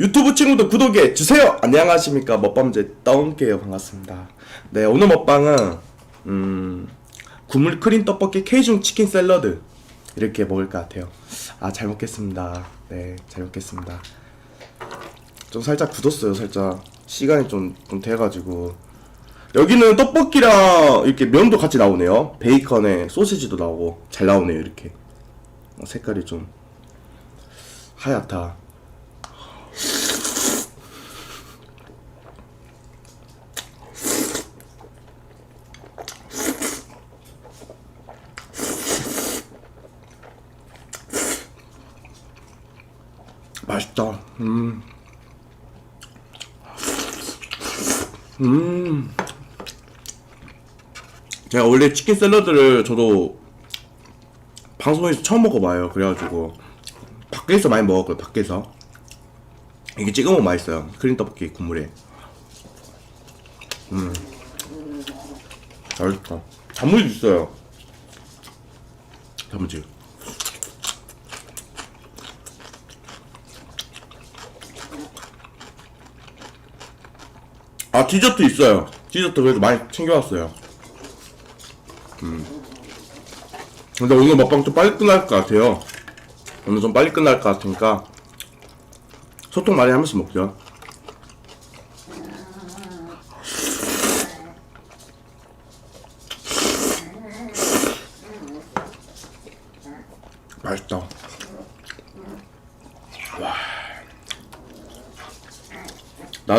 유튜브 친구들 구독해 주세요. 안녕하십니까 먹방제 떠운게요 반갑습니다. 네 오늘 먹방은 음 국물 크림 떡볶이 케이준 치킨 샐러드 이렇게 먹을 것 같아요. 아 잘 먹겠습니다. 네잘 먹겠습니다. 좀 살짝 굳었어요. 살짝 시간이 좀, 좀 돼가지고 여기는 떡볶이랑 이렇게 면도 같이 나오네요. 베이컨에 소시지도 나오고 잘 나오네요. 이렇게 어, 색깔이 좀 하얗다. 맛있다. 음. 음. 제가 원래 치킨 샐러드를 저도 방송에서 처음 먹어봐요. 그래가지고 밖에서 많이 먹었거든요. 밖에서 이게 찍어 먹으면 맛있어요. 크림 떡볶이 국물에. 음. 맛있다. 단무지 있어요. 단무지. 아 디저트 있어요. 디저트 그래도 많이 챙겨왔어요. 음. 근데 오늘 먹방 좀 빨리 끝날 것 같아요. 오늘 좀 빨리 끝날 것 같으니까 소통 많이 하면서 먹죠. 맛있다.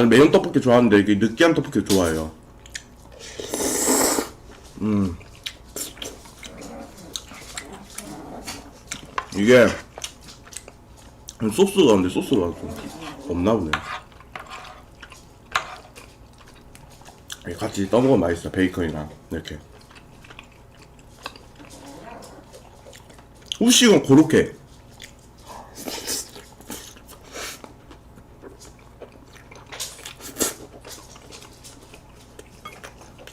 나는 매운 떡볶이 좋아하는데 이게 느끼한 떡볶이 좋아해요. 음. 이게 소스가 근데 소스가 좀 없나 보네. 같이 떠먹으면 맛있어 베이컨이랑 이렇게. 후식은 그렇게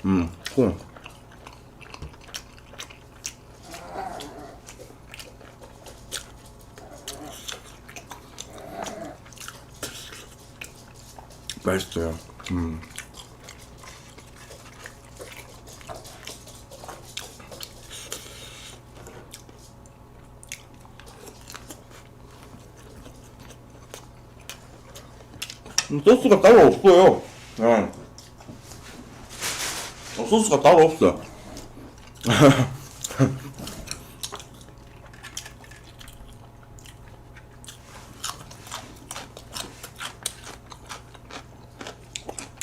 음, 콩. 맛있어요. 음. 음, 소스가 따로 없어요. 네. 어, 소스가 따로 없어.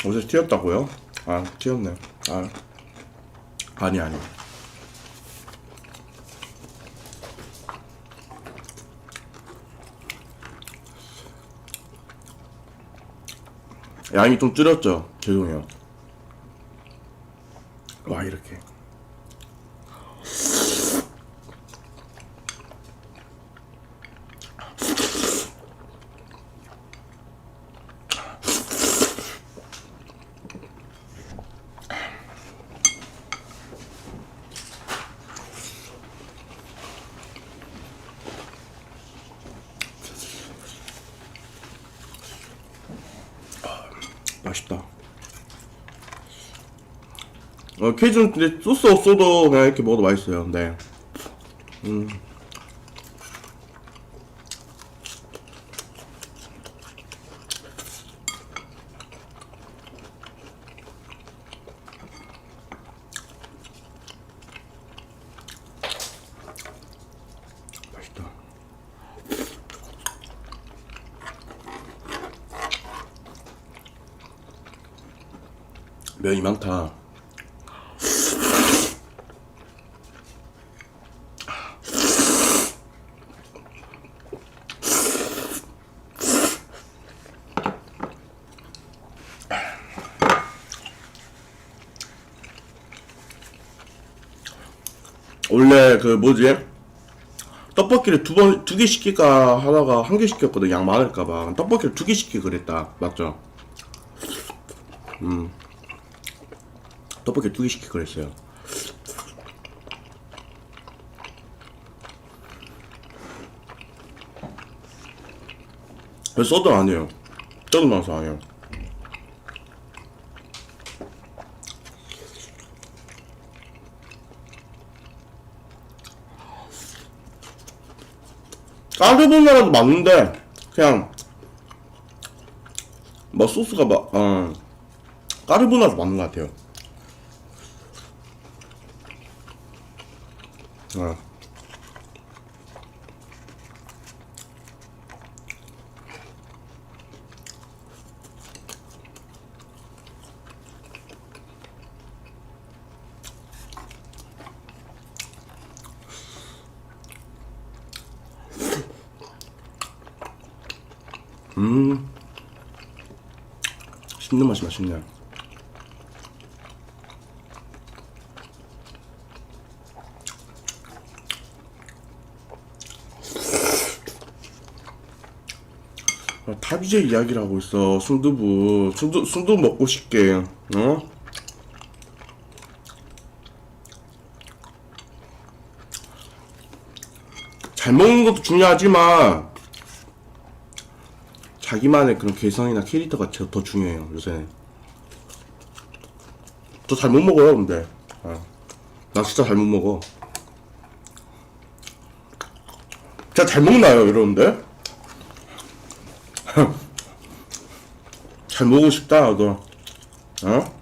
어제 튀었다고요? 아, 튀었네. 아, 아니, 아니. 양이 좀 줄였죠? 죄송해요. 와 이렇게 맛있다. 어, 케이준 근데 소스 없어도 그냥 이렇게 먹어도 맛있어요. 네. 음. 면이 많다. 원래 그 뭐지 떡볶이를 두 번 두 개 시킬까 하다가 한 개 시켰거든 양 많을까봐 떡볶이를 두 개 시키 그랬다 맞죠? 음 떡볶이 두 개 시키 그랬어요. 소드 아니에요. 저도 맛있어요. 까르보나라도 맞는데 그냥 뭐 소스가 막 어, 까르보나라도 맞는 것 같아요. 어. 음. 씹는 맛이 맛있네요. 아, 탑이제 이야기를 하고 있어. 순두부. 순두, 순두부 먹고 싶게. 어? 잘 먹는 것도 중요하지만, 자기만의 그런 개성이나 캐릭터가 더, 더 중요해요, 요새는. 저 잘 못 먹어요, 근데. 어. 나 진짜 잘 못 먹어. 진짜 잘 먹나요, 여러분들? 잘 먹고 싶다, 나도. 어?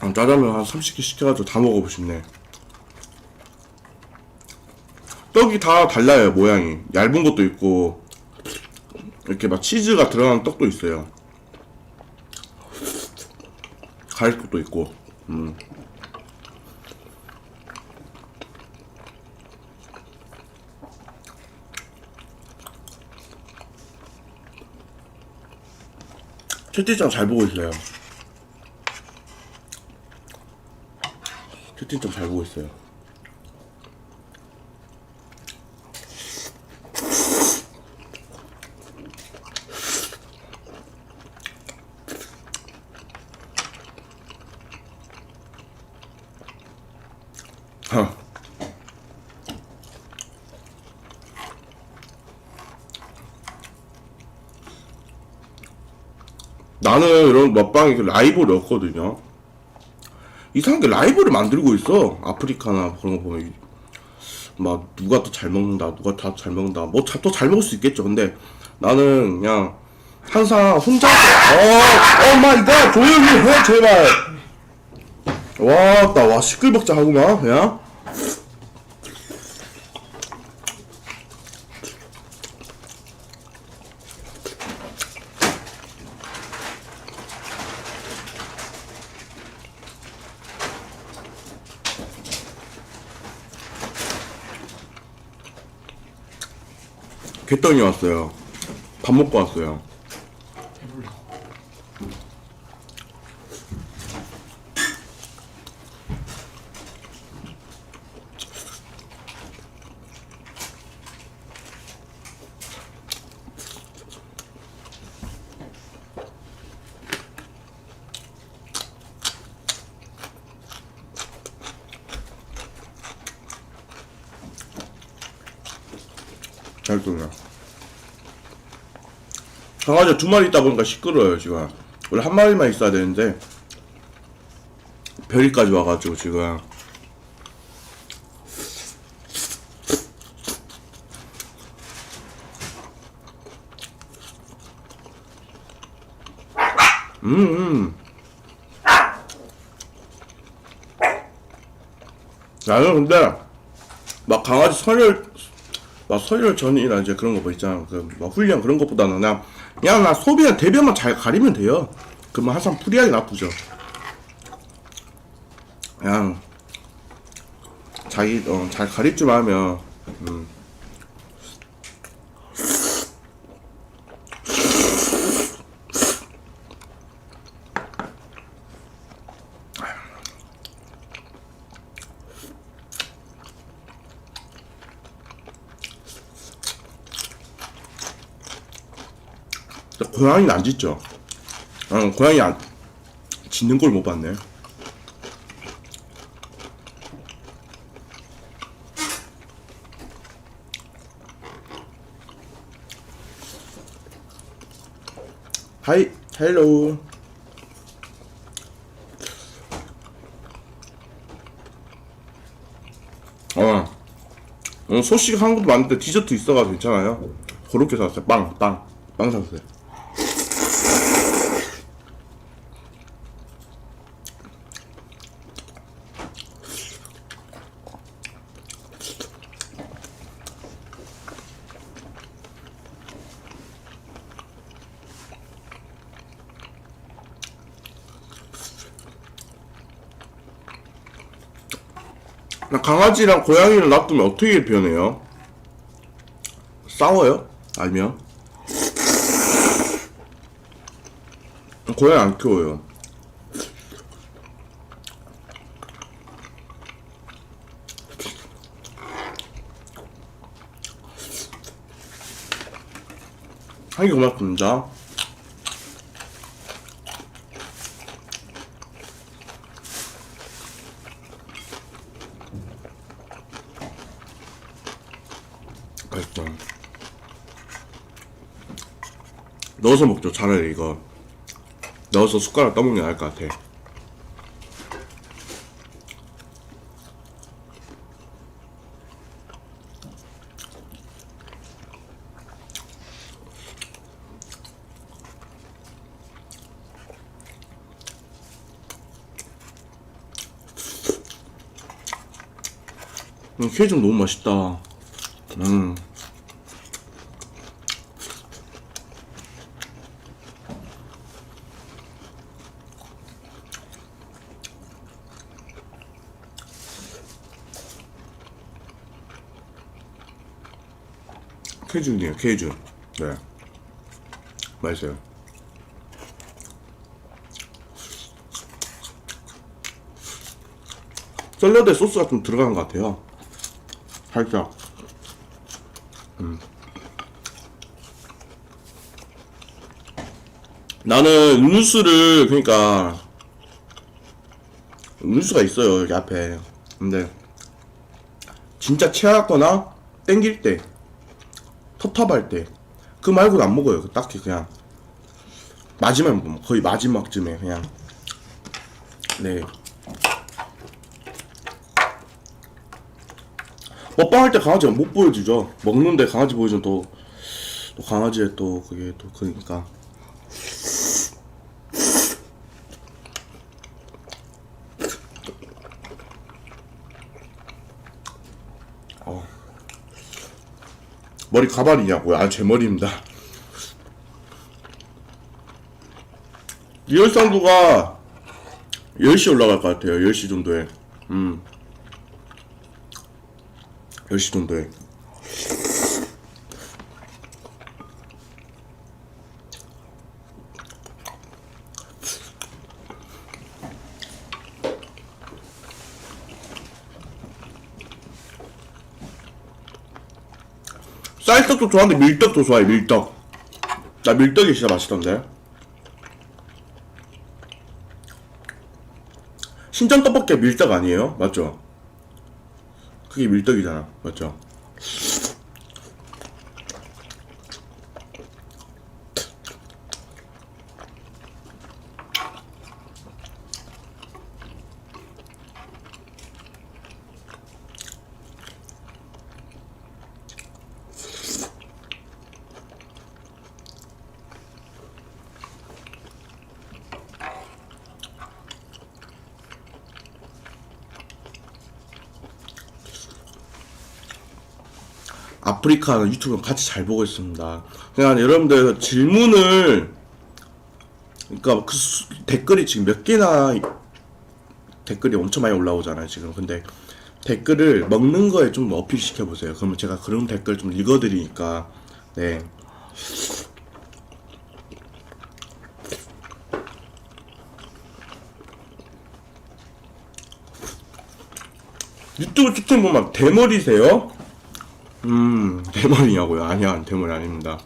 아, 짜장면 한 30개 시켜가지고 다 먹어보고 싶네. 떡이 다 달라요, 모양이. 얇은 것도 있고, 이렇게 막 치즈가 들어간 떡도 있어요. 가래떡도 있고, 음. 채팅창 잘 보고 있어요. 채팅창 잘 보고 있어요. 하. 나는 이런 먹방에 그 라이브를 없거든요. 이상하게 라이브를 만들고 있어. 아프리카나 그런 거 보면. 막, 누가 더 잘 먹는다, 누가 더 잘 먹는다. 뭐, 또잘 먹을 수 있겠죠. 근데 나는 그냥 항상 혼자서, 어, 어 마이 갓, 조용히 해, 제발. 와, 나, 와, 시끌벅적 하구만, 그냥. 개떡이 왔어요. 밥 먹고 왔어요. 잘 쏘냐. 강아지 두 마리 있다 보니까 시끄러워요, 지금. 원래 한 마리만 있어야 되는데, 별이까지 와가지고, 지금. 음, 음. 나는 근데, 막 강아지 설열, 막 설열 전이나 이제 그런 거 뭐 있잖아. 그 막 훈련 그런 것보다는 그냥 그냥 나 소비랑 대변만 잘 가리면 돼요. 그러면 항상 프리하게 나쁘죠. 그냥 자기 어, 잘 가릴 줄 알면 음. 고양이는 안 짖죠. 어, 고양이 안 짖는 걸 못 봤네. 하이 헬로 어 소식 한 것도 많은데 디저트 있어가지고 괜찮아요 그렇게 샀어요 빵 빵 빵 샀어요 강아지랑 고양이를 놔두면 어떻게 변해요? 싸워요? 아니면? 고양이 안 키워요. 한개 고맙습니다. 넣어서 먹죠. 차라리 이거. 넣어서 숟가락 떠먹는 게 나을 것 같아. 음, 케이크 너무 맛있다. 음. 케이준이에요, 케이준. 네. 맛있어요. 샐러드에 소스가 좀 들어간 것 같아요. 살짝. 나는 음료수를 그러니까 음료수가 있어요 여기 앞에 근데 진짜 체하거나 땡길 때 텁텁할 때 그 말고는 안 먹어요. 딱히 그냥 마지막 뭐 거의 마지막쯤에 그냥. 네. 먹방할 때 강아지가 못 보여주죠. 먹는데 강아지 보여주면 또, 또 강아지의 또 그게 또 그러니까 머리 가발이냐고요? 아, 제 머리입니다. 리얼상도가 10시 올라갈 것 같아요. 10시 정도에. 음. 10시 정도에. 쌀떡도 좋아하는데 밀떡도 좋아해 밀떡 나 밀떡이 진짜 맛있던데 신전 떡볶이 밀떡 아니에요? 맞죠? 그게 밀떡이잖아 맞죠? 아프리카 유튜브 같이 잘 보고 있습니다. 그냥 여러분들 질문을 그러니까 그 수- 댓글이 지금 몇 개나 댓글이 엄청 많이 올라오잖아요 지금 근데 댓글을 먹는 거에 좀 어필 시켜 보세요. 그러면 제가 그런 댓글 좀 읽어드리니까 네. 유튜브 추천 보면 대머리세요? 음, 대머리냐고요? 아니야, 대머리 아닙니다.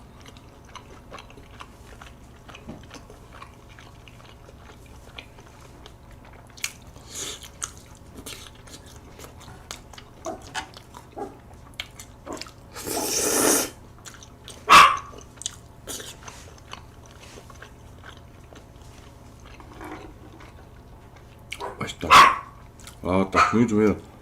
맛있다. 아, 딱 종이 좋아요.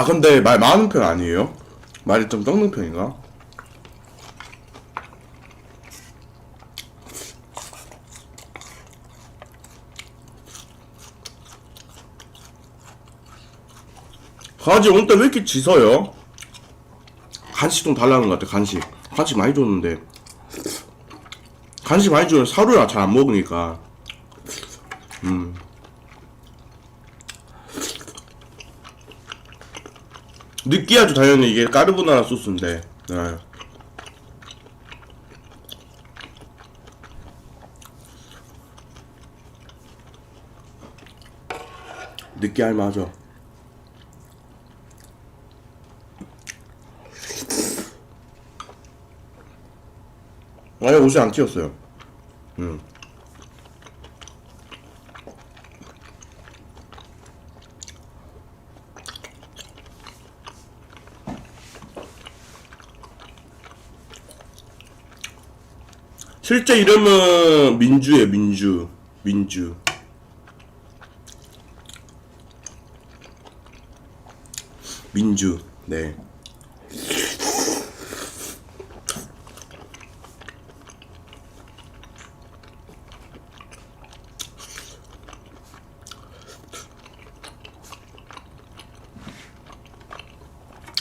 나 근데 말 많은 편 아니에요? 말이 좀 적는 편인가? 강아지 오늘 때왜 이렇게 짖어요? 간식 좀 달라는 것 같아 간식 간식 많이 줬는데 간식 많이 주면 사료를 잘안 먹으니까 느끼하죠 당연히 이게 까르보나라 소스인데 네. 느끼할 맞아 아예 옷이 안 튀었어요 음. 실제 이름은 민주예요 민주. 민주. 민주 네.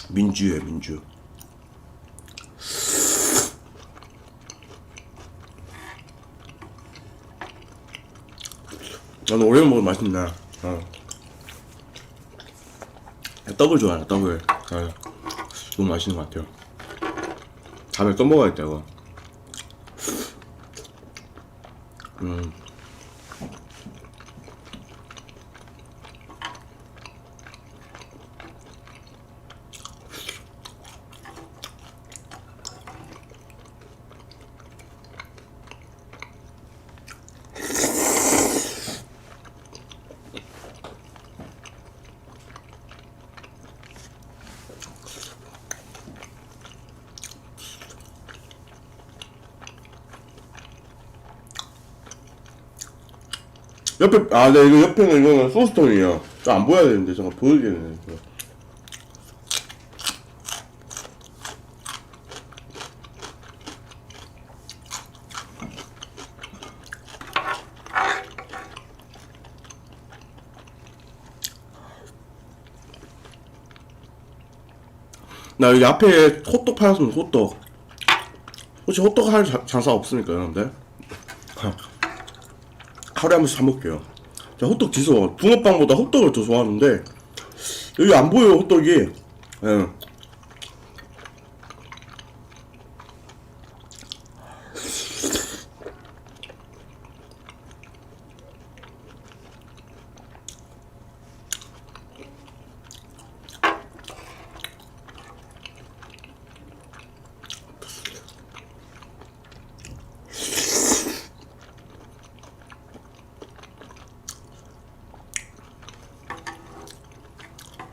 민주예요 민주 나는 오래 먹으면 맛있네. 어. 떡을 좋아해, 떡을. 어. 너무 맛있는 것 같아요. 다음에 또 먹어야겠다, 이거. 음. 옆에, 아, 네, 이거 옆에는 이거는 소스통이에요. 좀안 보여야 되는데, 잠깐 보여야겠네. 나 여기 앞에 호떡 팔았으면 호떡. 혹시 호떡 할 자- 장사 없습니까, 여러분들? 하루에 한 번씩 사 먹게요. 자, 호떡 지소. 붕어빵보다 호떡을 더 좋아하는데, 여기 안 보여요, 호떡이. 예.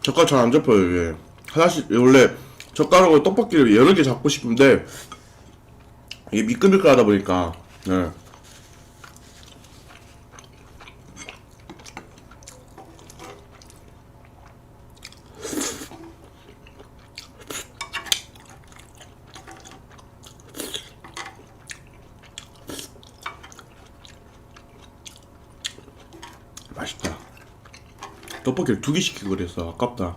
젓가락 잘 안 잡혀요, 이게. 하나씩, 원래 젓가락으로 떡볶이를 여러 개 잡고 싶은데, 이게 미끌미끌 하다 보니까, 네. 맛있다. 떡볶이를 두 개 시키고 그랬어. 아깝다.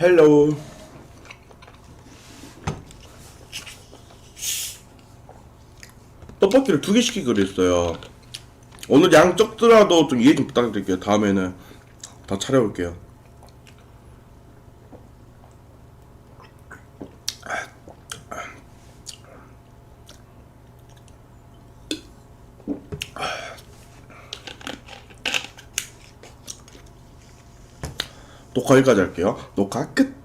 헬로. 떡볶이를 두 개 시키고 그랬어요. 오늘 양 적더라도 좀 이해 좀 부탁드릴게요. 다음에는 다 차려올게요. 녹화 여기까지 할게요. 녹화 끝!